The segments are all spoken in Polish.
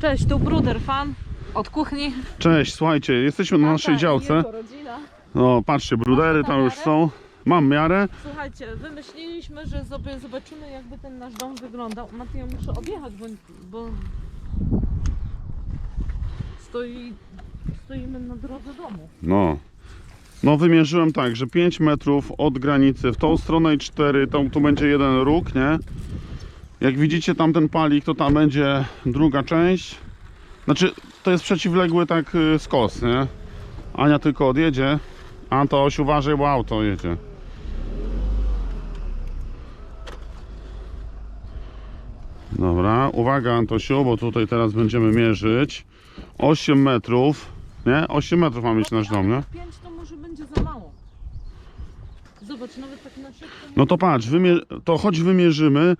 Cześć, tu Bruder Fan od kuchni. Cześć, słuchajcie, jesteśmy na naszej działce. No, patrzcie, brudery tam już są. Mam miarę. Słuchajcie, wymyśliliśmy, że sobie zobaczymy jakby ten nasz dom wyglądał. Mateo, muszę odjechać, bo, bo stoi, stoimy na drodze domu. No. No wymierzyłem tak, że 5 metrów od granicy w tą stronę i 4, to tu będzie jeden róg, nie? Jak widzicie tam ten palik, to tam będzie druga część. Znaczy, to jest przeciwległy tak y, skos, nie? Ania tylko odjedzie. Antoś, uważaj, bo auto jedzie. Dobra, uwaga Antosiu, bo tutaj teraz będziemy mierzyć 8 metrów, nie? 8 metrów ma mieć nasz dom, nie? 5 to może będzie za mało. Zobacz, nawet tak na szybko. No to patrz, wymie- to choć wymierzymy,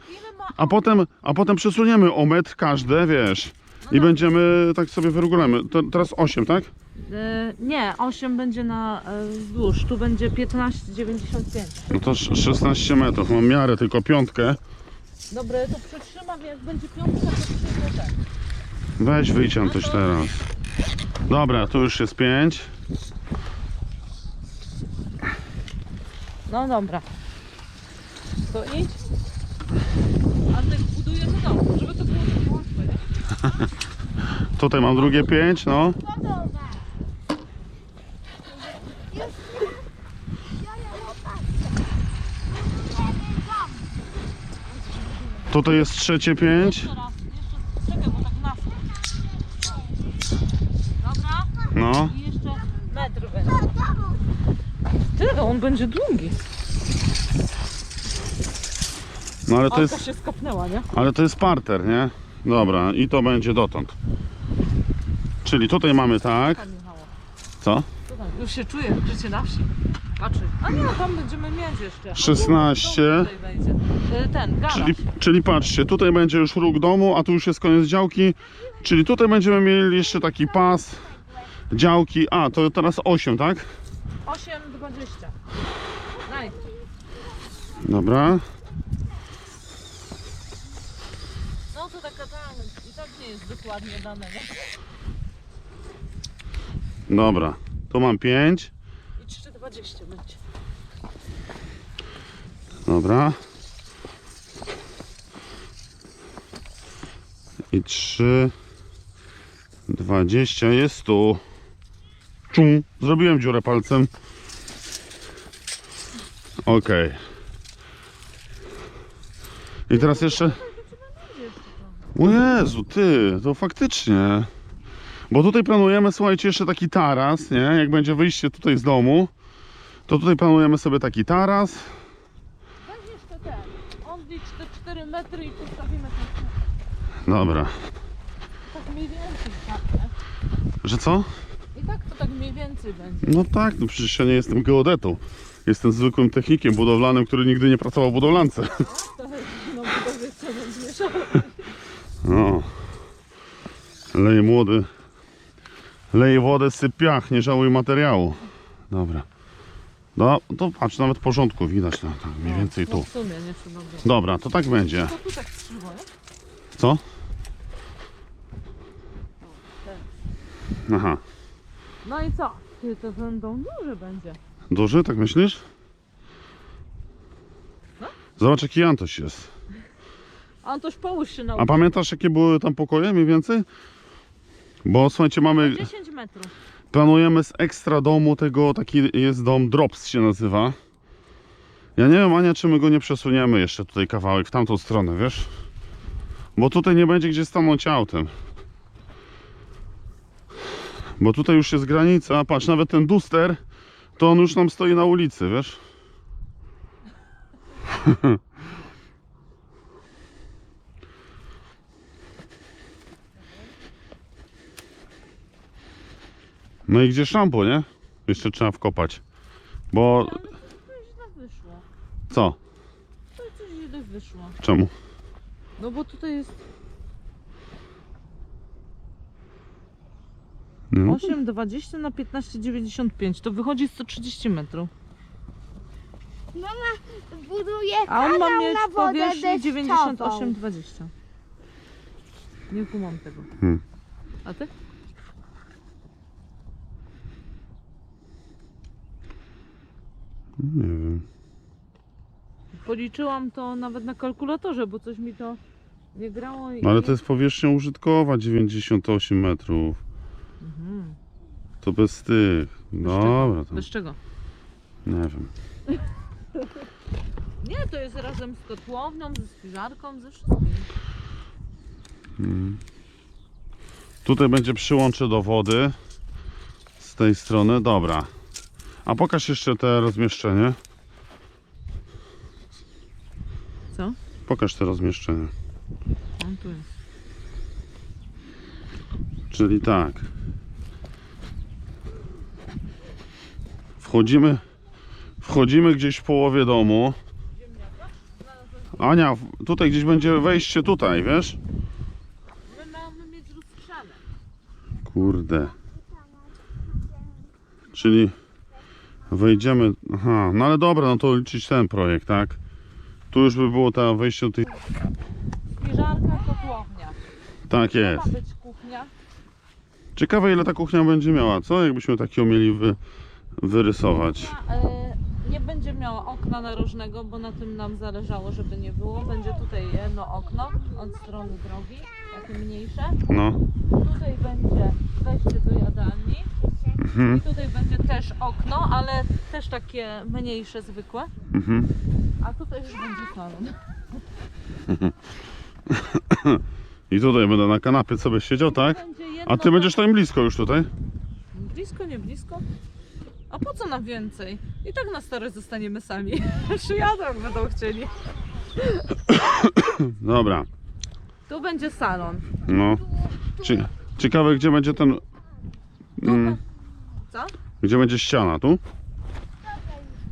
a potem, a potem przesuniemy o metr każde, wiesz. I będziemy tak sobie wyregulujemy. To teraz 8, tak? E, nie, 8 będzie na e, wzdłuż, tu będzie 15,95. No to sz- 16 metrów. Mam miarę tylko piątkę. Dobra, ja to przetrzymam, jak będzie piątka, to przyjdę tak. Weź wyjdź coś teraz. Dobra, tu już jest 5. No dobra. To idź. A tak budujemy dom, żeby to było takie łatwe, nie? Tutaj mam drugie 5, no. Już biorę dom. Tutaj jest trzecie 5. Jeszcze raz, jeszcze, czekaj, bo tak. Dobra, No. i jeszcze metr będzie. Do domu. On będzie długi. No ale to Alka jest, się skapnęła, nie? ale to jest parter, nie? Dobra, i to będzie dotąd. Czyli tutaj mamy tak. Co? Już się czuję, życie na wsi. Patrzę. A nie, tam będziemy mieć jeszcze. A 16. tu- tu Tutaj wejdzie. Y, Ten, garaż. Czyli, czyli patrzcie, tutaj będzie już róg domu, a tu już jest koniec działki. Czyli tutaj będziemy mieli jeszcze taki pas działki. A, to teraz 8, tak? 8,20. Daj. Dobra. No to taka tam, i tak nie jest dokładnie dane, nie? Dobra. Tu mam 5. I 3,20 będzie. Dobra. I 3. 20 jest tu. Czum. Zrobiłem dziurę palcem. Ok. I teraz jeszcze. O Jezu, ty, to faktycznie. Bo tutaj planujemy, słuchajcie, jeszcze taki taras, nie? Jak będzie wyjście tutaj z domu, to tutaj planujemy sobie taki taras. Weź jeszcze ten. On licz te 4 metry i postawimy ten Dobra. Tak mniej więcej tak, nie? Że co? Tak to tak mniej więcej będzie. No tak, no przecież ja nie jestem geodetą. Jestem zwykłym technikiem budowlanym, który nigdy nie pracował w budowlance. To no bo to wiesz co będzie mieszało. No. Leje młody. Leje wodę, syp piach, nie żałuj materiału. Dobra. No, to patrz, nawet porządku widać, no, tak mniej więcej No tu. w sumie nie trzeba było. Dobra, to tak będzie. To tu tak nie? Co? Aha. No i co? Ty to będą duży będzie. Duży, tak myślisz? Zobacz jaki Antoś jest. Antoś połóż się na A pamiętasz jakie były tam pokoje mniej więcej? Bo słuchajcie, mamy, 10 metrów. planujemy z ekstra domu tego, taki jest dom, Drops się nazywa. Ja nie wiem Ania, czy my go nie przesuniemy jeszcze tutaj kawałek w tamtą stronę, wiesz? Bo tutaj nie będzie gdzie stanąć autem. Bo tutaj już jest granica, patrz, nawet ten duster, to on już nam stoi na ulicy, wiesz? No i gdzie szampo, nie? Jeszcze trzeba wkopać. Bo wyszło. co? To coś źle wyszło. Czemu? No bo tutaj jest No. 8,20 na 15,95. To wychodzi 130 metrów. Mama buduje A on ma kanał mieć na wodę powierzchnię deszczową. 98,20. Nie kumam tego. Hmm. A ty? Nie wiem. Policzyłam to nawet na kalkulatorze, bo coś mi to nie grało. I... No ale to jest powierzchnia użytkowa 98 metrów. Mhm. To bez tych. Dobra, to Bez czego? nie wiem. Nie, to jest razem z kotłownią, ze spiżarką, ze wszystkim. Mm. Tutaj będzie przyłącze do wody z tej strony. Dobra. A pokaż jeszcze te rozmieszczenie. Co? Pokaż te rozmieszczenie. On tu jest. Czyli tak. Wchodzimy. Wchodzimy gdzieś w połowie domu. Ania, tutaj gdzieś będzie wejście tutaj, wiesz? My mamy mieć rozgrzane. Kurde. Czyli wejdziemy. Aha, no ale dobra, no to liczyć ten projekt, tak? Tu już by było to wejście do tej. Spiżarka, kotłownia. Tak jest. ma być kuchnia. Ciekawe ile ta kuchnia będzie miała, co? Jakbyśmy takiego mieli wy, wyrysować. E, nie będzie miała okna narożnego, bo na tym nam zależało, żeby nie było. Będzie tutaj jedno okno od strony drogi, takie mniejsze. No. Tutaj będzie wejście do jadalni. Mhm, I tutaj będzie też okno, ale też takie mniejsze, zwykłe. mhm. A tutaj już będzie salon. I tutaj będę na kanapie sobie siedział, tak? Będzie jedno A ty będziesz tam blisko już tutaj? Blisko, nie blisko? A po co nam więcej? I tak na starość zostaniemy sami. Przyjadą, jak będą chcieli. Dobra. Tu będzie salon. No. Cie, ciekawe gdzie będzie ten. Tu Mm, Co? gdzie będzie ściana, tu?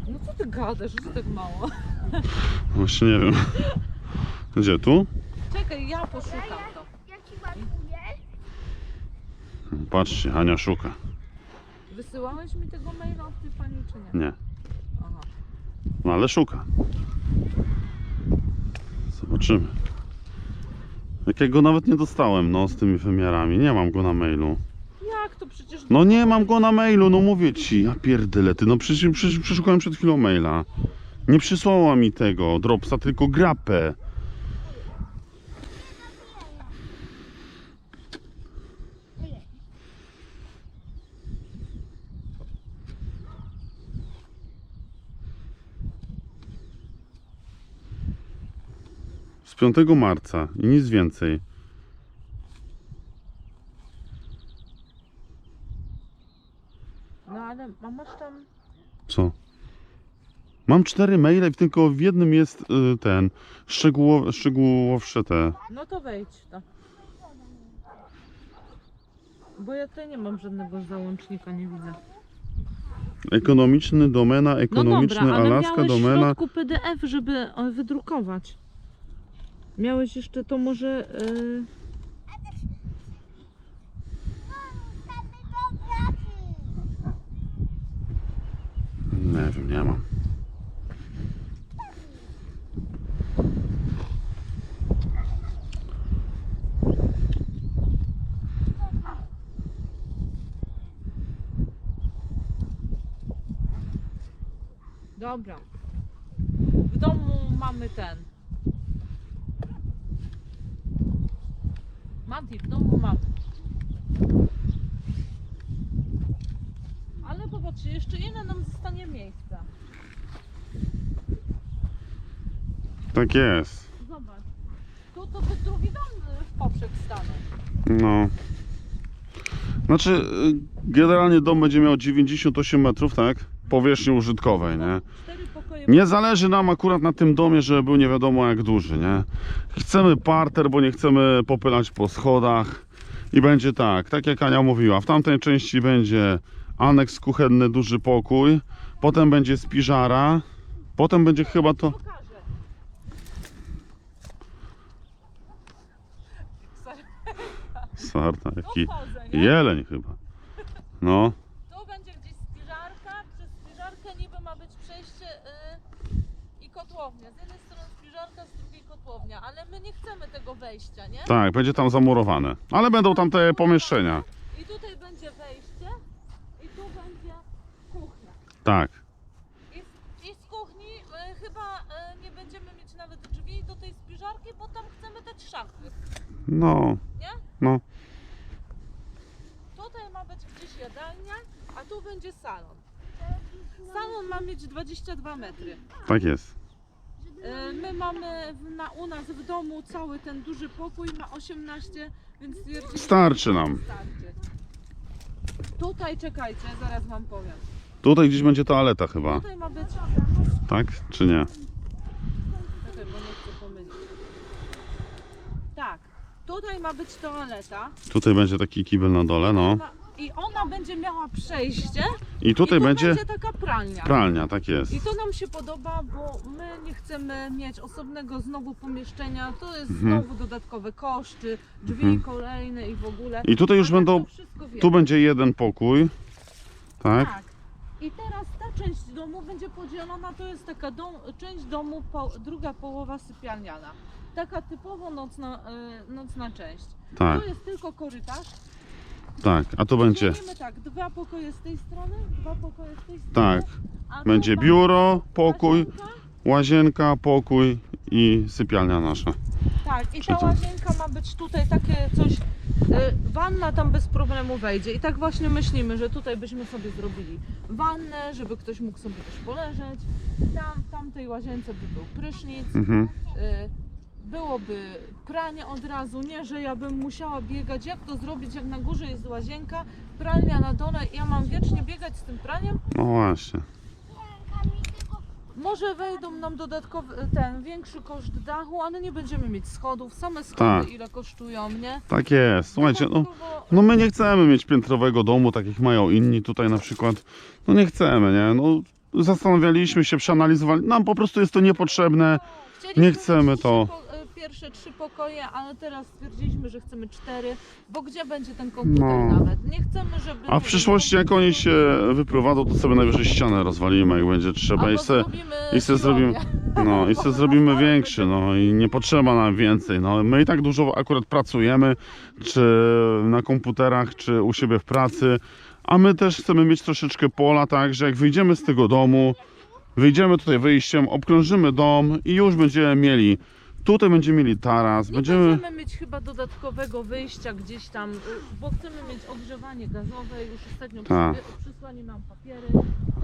No co ty gadasz, że tak mało? Właśnie nie wiem. Gdzie tu? Czekaj, ja poszukam to. Ja ci ładuję. Patrzcie, Ania szuka. Wysyłałeś mi tego maila od tej pani, czy nie? Nie. Aha. No ale szuka. Zobaczymy. Jakiego nawet nie dostałem, no z tymi wymiarami. Nie mam go na mailu. Jak to przecież... No nie mam go na mailu, no mówię ci. Ja pierdolę, ty. No przecież przecież przeszukałem przed chwilą maila. Nie przysłała mi tego dropsa, tylko grapę. Z 5 marca i nic więcej. No ale a masz tam... Co? Mam cztery maile i tylko w jednym jest y, ten szczegółow, szczegółowsze te. No to wejdź to. Bo ja tutaj nie mam żadnego załącznika, nie widzę. Ekonomiczny, domena, ekonomiczny, no dobra, ale Alaska, miałeś w domena. środku PDF, żeby e, wydrukować. Miałeś jeszcze to może... Yy... Nie wiem, nie mam. Dobra. W domu mamy ten. Mati, w domu mamy. Ale popatrzcie, jeszcze ile nam zostanie miejsca. Tak jest. Zobacz. Tu to by drugi dom w poprzek stanął. No. Znaczy, y, generalnie dom będzie miał 98 metrów, tak? Powierzchni użytkowej, nie? Cztery pokoje. Nie zależy nam akurat na tym domie, żeby był nie wiadomo jak duży, nie? Chcemy parter, bo nie chcemy popylać po schodach. I będzie tak, tak jak Ania mówiła, w tamtej części będzie aneks kuchenny, duży pokój, potem będzie spiżara, potem będzie chyba to... Sarna, jaki jeleń chyba. No, Tu będzie gdzieś spiżarka, przez spiżarkę niby ma być przejście y, i kotłownia. Z jednej strony spiżarka, z drugiej kotłownia. sypialnia, ale my nie chcemy tego wejścia, nie? Tak, będzie tam zamurowane. Ale będą tam te pomieszczenia. I tutaj będzie wejście i tu będzie kuchnia. Tak. I, i z kuchni e, chyba e, nie będziemy mieć nawet drzwi do tej spiżarki, bo tam chcemy dać szafy, No, nie? no. Tutaj ma być gdzieś jadalnia, a tu będzie salon. Salon ma mieć 22 metry. Tak jest. E, My mamy w, na, u nas w domu cały ten duży pokój ma 18, więc stwierdziliśmy, Starczy nam. Starczy. Tutaj czekajcie, zaraz wam powiem. Tutaj gdzieś będzie toaleta chyba. Tutaj ma być. Tak? Czy nie? Czekaj, bo nie chcę pomylić. Tak, tutaj ma być toaleta. Tutaj będzie taki kibel na dole, no. Ona, I ona będzie miała przejście. I tutaj i tu będzie będzie taka pralnia. pralnia, tak jest. I to nam się podoba, bo my nie chcemy mieć osobnego znowu pomieszczenia. To jest Mhm. znowu dodatkowe koszty, drzwi Mhm. kolejne i w ogóle. I tutaj już A tak będą, to wszystko wiemy. tu będzie jeden pokój. Tak? Tak. I teraz ta część domu będzie podzielona, to jest taka dom, część domu, po, druga połowa sypialniana. Taka typowo nocna, y, nocna część. Tak, Tu jest tylko korytarz. Tak. A to będzie, tak, dwa pokoje z tej strony, dwa pokoje z tej strony. tak. a Będzie biuro, pokój, łazienka. łazienka, pokój i sypialnia nasza. Tak, i ta łazienka ma być tutaj takie coś. y, Wanna tam bez problemu wejdzie. I tak właśnie myślimy, że tutaj byśmy sobie zrobili wannę, żeby ktoś mógł sobie też poleżeć. Tam w tamtej łazience by był prysznic. Mhm. y, Byłoby pranie od razu, nie, że ja bym musiała biegać. Jak to zrobić, jak na górze jest łazienka, pralnia na dole, ja mam wiecznie biegać z tym praniem? No właśnie. Może wejdą nam dodatkowy, ten większy koszt dachu, ale nie będziemy mieć schodów. Same schody Tak. ile kosztują, nie? Tak jest. Słuchajcie, no, Dodatkowo- no my nie chcemy mieć piętrowego domu, tak jak mają inni tutaj na przykład. No nie chcemy, nie? No zastanawialiśmy się, przeanalizowali. Nam po prostu jest to niepotrzebne. Chcieliśmy nie chcemy to. Pierwsze trzy pokoje, ale teraz stwierdziliśmy, że chcemy cztery, bo gdzie będzie ten komputer No. nawet? Nie chcemy, żeby... A w przyszłości jak oni się wyprowadzą, to sobie najwyżej ścianę rozwalimy, jak będzie trzeba. I se, zrobimy i se zrobimy, no, i se zrobimy większy, no i nie potrzeba nam więcej. No, my i tak dużo akurat pracujemy, czy na komputerach, czy u siebie w pracy, a my też chcemy mieć troszeczkę pola, tak, że jak wyjdziemy z tego domu, wyjdziemy tutaj wyjściem, obkrążymy dom i już będziemy mieli, tutaj będziemy mieli taras, Nie będziemy... będziemy mieć chyba dodatkowego wyjścia gdzieś tam, y, bo chcemy mieć ogrzewanie gazowe, już ostatnio Tak. przy- przysłali nam papiery.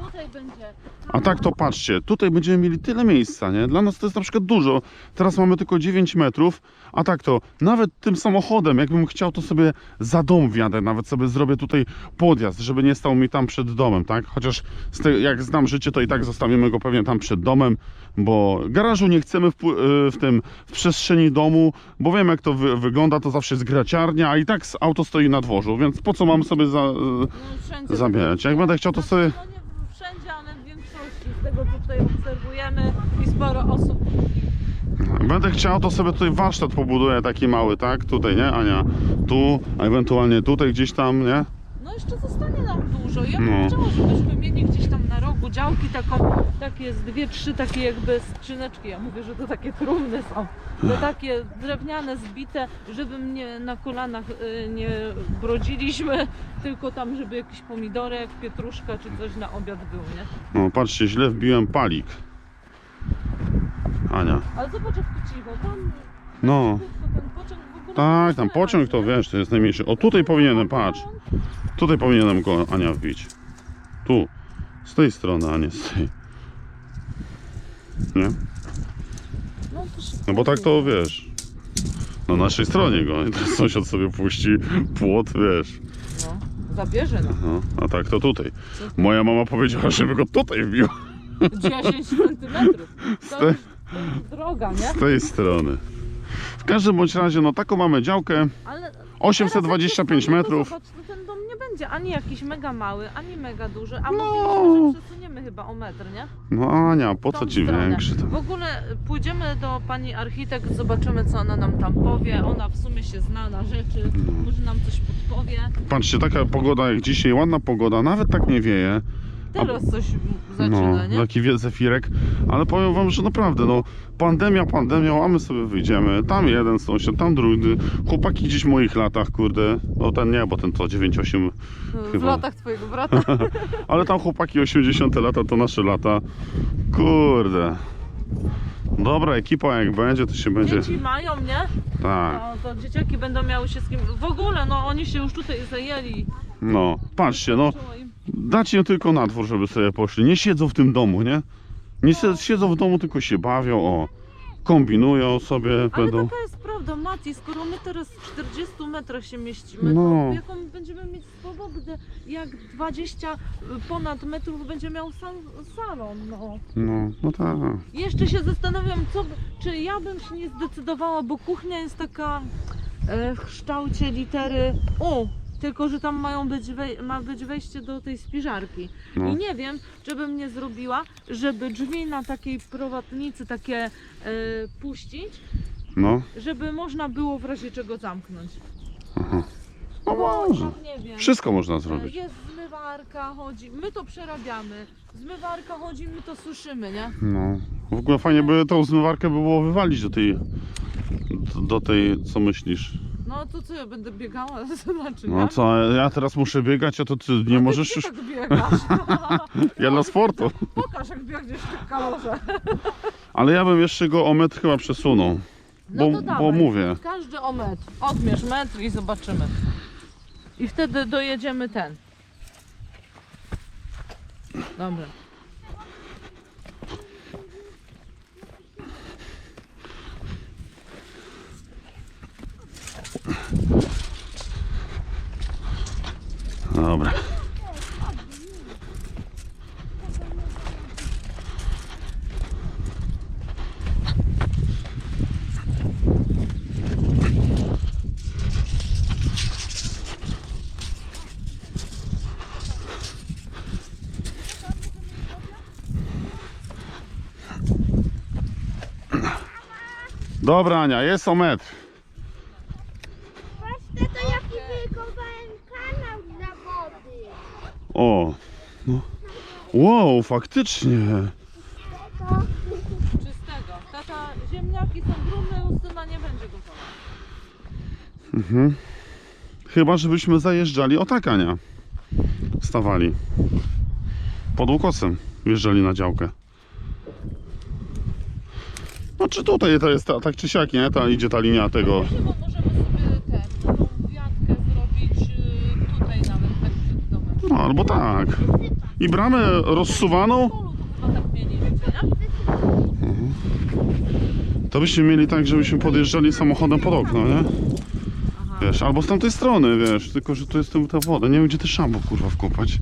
Tutaj będzie... A tak to patrzcie, tutaj będziemy mieli tyle miejsca, nie? Dla nas to jest na przykład dużo. Teraz mamy tylko 9 metrów, a tak to nawet tym samochodem, jakbym chciał, to sobie za dom wjadę, nawet sobie zrobię tutaj podjazd, żeby nie stał mi tam przed domem, tak? Chociaż z te, jak znam życie, to i tak zostawimy go pewnie tam przed domem, bo garażu nie chcemy w, w tym, w przestrzeni domu, bo wiem jak to wy, wygląda, to zawsze jest graciarnia, a i tak auto stoi na dworzu, więc po co mam sobie za, No, wszędzie zabierać? Jak będę chciał, to Znaczy, sobie... No nie wszędzie, ale w większości z tego co tutaj obserwujemy i sporo osób Będę chciał, to sobie tutaj warsztat pobuduję taki mały, tak? Tutaj, nie, Ania? Tu, a ewentualnie tutaj gdzieś tam, nie? Jeszcze zostanie nam dużo. Ja bym No. chciała, żebyśmy mieli gdzieś tam na rogu działki taką, takie z dwie, trzy takie jakby skrzyneczki. Ja mówię, że to takie trumny są. Te takie drewniane, zbite, żeby mnie na kolanach y, nie brodziliśmy, tylko tam, żeby jakiś pomidorek, pietruszka czy coś na obiad był, nie? No, patrzcie, źle wbiłem palik. Ania. Ale zobacz jak to cicho, tam No. ten pociąg Tak, tam pociąg to wiesz, to jest najmniejszy. O, tutaj powinienem, patrz. Tutaj powinienem go, Ania, wbić. Tu. Z tej strony, a nie z tej. Nie? No, No bo tak to, wiesz, na naszej stronie go. I teraz sąsiad sobie puści płot, wiesz. No, zabierze nam. No, a tak to tutaj. Moja mama powiedziała, żeby go tutaj wbił. 10 centymetrów. To te, jest, to jest droga, nie? z tej strony. W każdym bądź razie, no taką mamy działkę. Ale 825 teraz jak metrów. Zobacz, to ten dom nie będzie ani jakiś mega mały, ani mega duży, a No. mówiliśmy, że przesuniemy chyba o metr, nie? No Ania, po tą co ci stronę. większy to? W ogóle pójdziemy do pani architekt, zobaczymy co ona nam tam powie. Ona w sumie się zna na rzeczy, może nam coś podpowie. Patrzcie, taka pogoda jak dzisiaj, ładna pogoda, nawet tak nie wieje. Teraz coś zaczyna, No, nie? taki zefirek, ale powiem wam, że naprawdę, no, pandemia, pandemia, a my sobie wyjdziemy, tam jeden sąsiad, tam drugi, chłopaki gdzieś w moich latach, kurde, no ten nie, bo ten to 9-8, W chyba. latach twojego brata. ale tam chłopaki 80 lata, to nasze lata, kurde. Dobra ekipa jak będzie, to się będzie, Dzieci mają, nie? tak, No to dzieciaki będą miały się z kim... W ogóle, no oni się już tutaj zajęli. no, patrzcie, no, dać im tylko na dwór, żeby sobie poszli, nie siedzą w tym domu, nie? Nie sie- siedzą w domu, tylko się bawią, o, kombinują sobie, Ale będą... taka jest prawda, Mati, skoro my teraz w 40 metrach się mieścimy, No. to jaką będziemy mieć swobodę, jak 20 ponad metrów będzie miał sam salon, no. No, no tak. Jeszcze się zastanawiam, co, by- czy ja bym się nie zdecydowała, bo kuchnia jest taka e, w kształcie litery U, tylko że tam mają być ma być wejście do tej spiżarki. No. I nie wiem, czy bym nie zrobiła, żeby drzwi na takiej prowadnicy takie e, puścić, No, żeby można było w razie czego zamknąć. aha. No Bo może. tak nie wiem. Wszystko można E, zrobić. Jest zmywarka, chodzi, my to przerabiamy. Zmywarka chodzi, my to suszymy, nie? No. W ogóle fajnie by tą zmywarkę by było wywalić do tej, do, do tej, co myślisz? No to co, ja będę biegała z naczyniami? No co, ja teraz muszę biegać, a to ty nie A możesz już... gdzie tak biegasz? Ja dla sportu. Pokaż jak biegniesz w tych kalorze. Ale ja bym jeszcze go o metr chyba przesunął. No Bo, to bo dawaj. mówię. Każdy o metr. Odmierz metr i zobaczymy. I wtedy dojedziemy ten. Dobra. Dobra. Dobra Ania, jest o metr. Patrzcie, to jaki wykopałem kanał dla wody. O. No. Wow, faktycznie. Czystego. Tata, ziemniaki są brudne, Justyna nie będzie gotowa. Mhm. Chyba, żebyśmy zajeżdżali o tak, Ania. Stawali. Pod ukosem wjeżdżali na działkę. No czy tutaj to jest ta, tak czy siak, nie? Ta idzie ta linia tego. Chyba możemy sobie tę, taką wiatkę zrobić y, tutaj nawet, tak przed domem. No albo tak. I bramę rozsuwaną, to byśmy mieli tak, żebyśmy podjeżdżali samochodem pod okno, nie? Wiesz, albo z tamtej strony, wiesz, tylko że tu jest ta woda. Nie wiem, gdzie te szambo kurwa wkopać.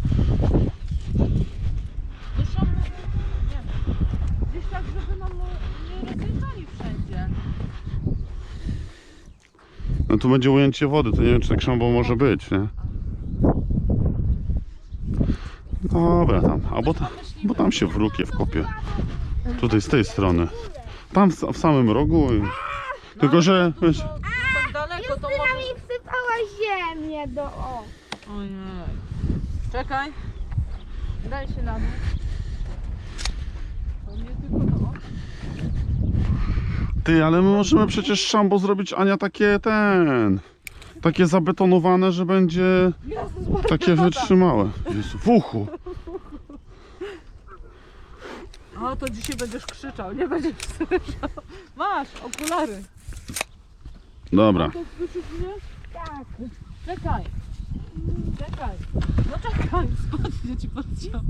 No tu będzie ujęcie wody, to nie wiem, czy tak szambo może być, nie? Dobra, tam. Albo tam, bo tam się wróg w kopie. Tutaj z tej strony. Tam w, w samym rogu. I... Tylko, że wiesz, tak daleko to Justyna może... mi wsypała ziemię do o. Ojej. Czekaj. Daj się na dół. To nie tylko to. ty, ale my możemy przecież szambo zrobić, Ania, takie ten. Takie zabetonowane, że będzie Jezus, takie wytrzymałe. Jezu, w uchu. O, to dzisiaj będziesz krzyczał, nie będziesz słyszał. Masz, okulary. Dobra. To słyszysz mnie? Tak. Czekaj. Czekaj. No czekaj, spadnie ci pod ciało.